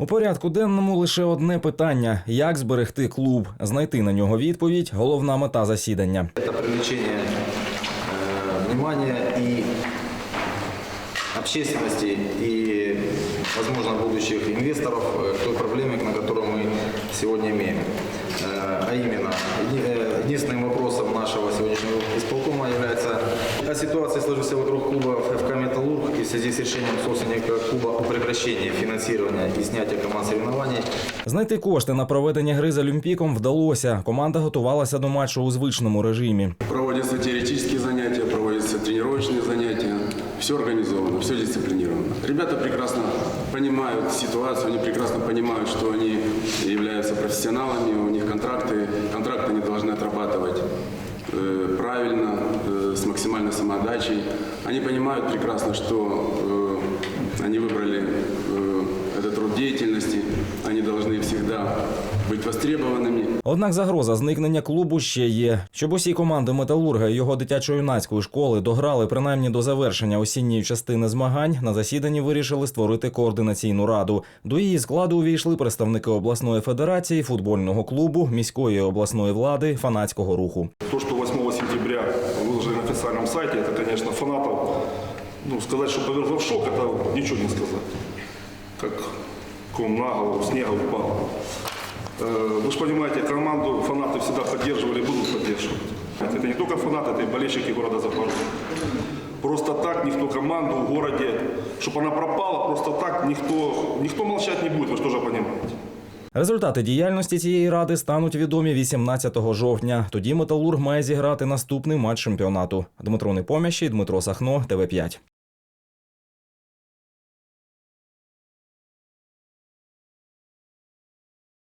У порядку денному лише одне питання: як зберегти клуб, знайти на нього відповідь головна мета засідання. Это привлечение э, внимания и общественности и, возможно, будущих инвесторов э, к той проблеме, на которую мы сегодня имеем. Э, А именно, еди- э, единственным вопросом нашего сегодняшнего исполкома является о ситуации, сложившейся вокруг клуба связи с решением собственника клуба о прекращении финансирования и снятия команд соревнований Знайти кошти на проведення гри з Олімпіком вдалося. Команда готувалася до матчу у звичному режимі. Проводятся теоретические занятия, проводятся тренировочные занятия. Все организовано, все дисциплинировано. Ребята прекрасно понимают ситуацию, они прекрасно понимают, что они являются профессионалами, у них контракты, контракты они должны отрабатывать э, правильно, э, с максимальной самоотдачей. Они понимают прекрасно, что э, они выбрали э, этот род деятельности, они должны всегда быть востребованными. Однак загроза зникнення клубу ще є. Щоб усі команди металурга і його дитячо-юнацької школи дограли принаймні до завершення осінньої частини змагань, на засіданні вирішили створити координаційну раду. До її складу увійшли представники обласної федерації, футбольного клубу, міської і обласної влади, фанатського руху. То, что 8 сентября выложили на официальном сайте, это, конечно, фанатов, ну, сказать, что повергло в шок, это ничего не сказать. Как ком на голову, снега упал. Э, Вы же понимаете, команду фанаты всегда поддерживали и будут поддерживать. Это не только фанаты, это и болельщики города Запорожья. Просто так никто команду в городе, чтобы она пропала, просто так никто, никто молчать не будет, вы же тоже понимаете. Результати діяльності цієї ради стануть відомі 18 жовтня. Тоді металург має зіграти наступний матч чемпіонату. Дмитро Непомящий, Дмитро Сахно, ТВ 5